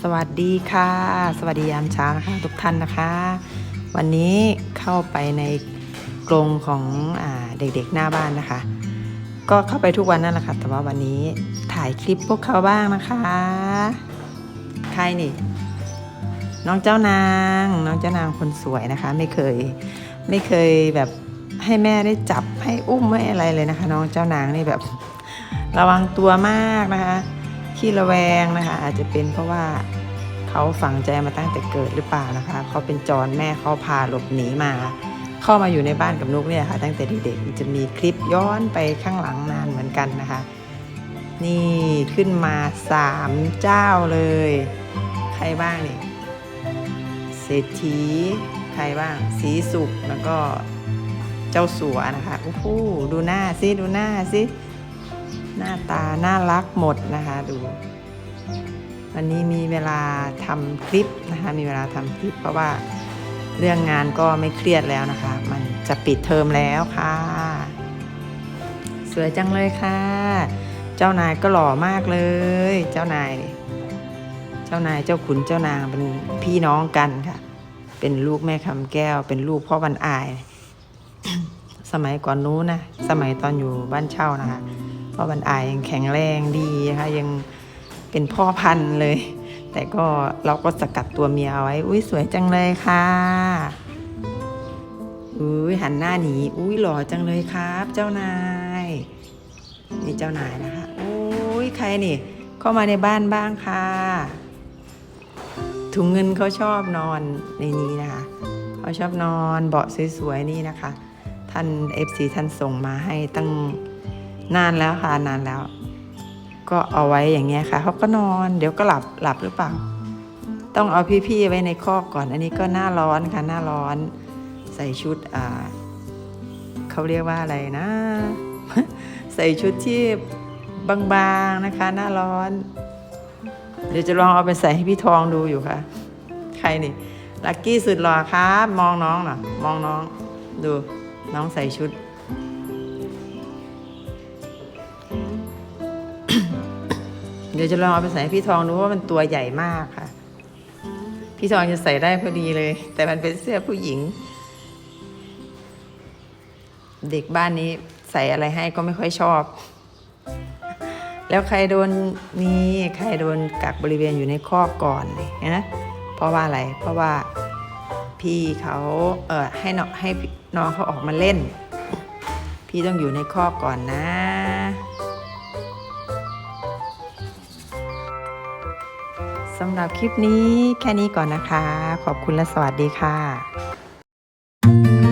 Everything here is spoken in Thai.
สวัสดีค่ะ สวัสดียามเช้านะคะทุกท่านนะคะ วันนี้เข้าไปในกรงของอเด็กๆหน้าบ้านนะคะ ก็เข้าไปทุกวันนั่นแหละค่ะ แต่ว่าวันนี้ถ่ายคลิปพวกเขาบ้างนะคะ ใครนี่ น้องเจ้านาง น้องเจ้านางคนสวยนะคะ ไม่เคยไม่เคยแบบให้แม่ได้จับให้อุ้มให้อะไรเลยนะคะ น้องเจ้านางนี่แบบระวังตัวมากนะคะ ขี้ระแวงนะคะ อาจจะเป็นเพราะว่าเขาฝังใจมาตั้งแต่เกิดหรือเปล่านะคะเขาเป็นจรแม่เขาพาหลบหนีมา เข้ามาอยู่ในบ้านกับนุกเนี่ยค่ะ ตั้งแต่เด็กๆจะมีคลิปย้อนไปข้างหลังนานเหมือนกันนะคะ นี่ขึ้นมาสามเจ้าเลย ใครบ้างนี่เศรษฐีใครบ้างสีสุกแล้วก็เจ้าสัวนะคะโอ้โหดูหน้าสิดูหน้าสิ หน้าตาน่ารักหมดนะคะดู วันนี้มีเวลาทำคลิปนะคะ มีเวลาทำคลิปเพราะว่าเรื่องงานก็ไม่เครียดแล้วนะคะ มันจะปิดเทอมแล้วค่ะ สวยจังเลยค่ะ เจ้านายก็หล่อมากเลย เจ้านาย เจ้านายเจ้าขุนเจ้านางเป็นพี่น้องกันค่ะ เป็นลูกแม่คำแก้ว เป็นลูกพ่อวันอาย สมัยก่อนนู้นนะ สมัยตอนอยู่บ้านเช่านะคะ พ่อวันอายยังแข็งแรงดีนะคะยังเป็นพ่อพันธุ์เลย แต่ก็เราก็สกัดตัวเมียเอาไว้ อุ้ยสวยจังเลยค่ะอุ้ยหันหน้าหนีอุ้ยหล่อจังเลยครับ เจ้านายนี่เจ้านายนะคะอุ้ยใครนี่ เข้ามาในบ้านบ้างค่ะ ถุงเงินเขาชอบนอนในนี้นะคะเขาชอบนอนเบาะสวยๆนี่นะคะ ท่าน FC ท่านส่งมาให้ตั้ง นานแล้วค่ะนานแล้ว ก็เอาไว้อย่างเงี้ยค่ะเขาก็นอน เดี๋ยวก็หลับหลับหรือเปล่า ต้องเอาพี่ๆไว้ในคอกก่อน อันนี้ก็หน้าร้อนค่ะหน้าร้อน ใส่ชุดอ่าเขาเรียกว่าอะไรนะ ใส่ชุดที่บางๆนะคะ หน้าร้อน เดี๋ยวจะลองเอาไปใส่ให้พี่ทองดูอยู่ค่ะ ใครนี่ลักกี้สุดหล่อครับ มองน้องหน่อยมองน้อง ดูน้องใส่ชุด เดี๋ยวจะลองเอาไปใส่ให้พี่ทองดูว่ามันตัวใหญ่มากค่ะ พี่ทองจะใส่ได้พอดีเลย แต่มันเป็นเสื้อผู้หญิง เด็กบ้านนี้ใส่อะไรให้ก็ไม่ค่อยชอบ แล้วใครโดนมีใครโดนกักบริเวณอยู่ในคอกก่อนเลยนะเพราะว่าอะไรเพราะว่าพี่เขาเออให้น้องให้น้องเขาออกมาเล่น พี่ต้องอยู่ในคอกก่อนนะ สำหรับคลิปนี้แค่นี้ก่อนนะคะ ขอบคุณและสวัสดีค่ะ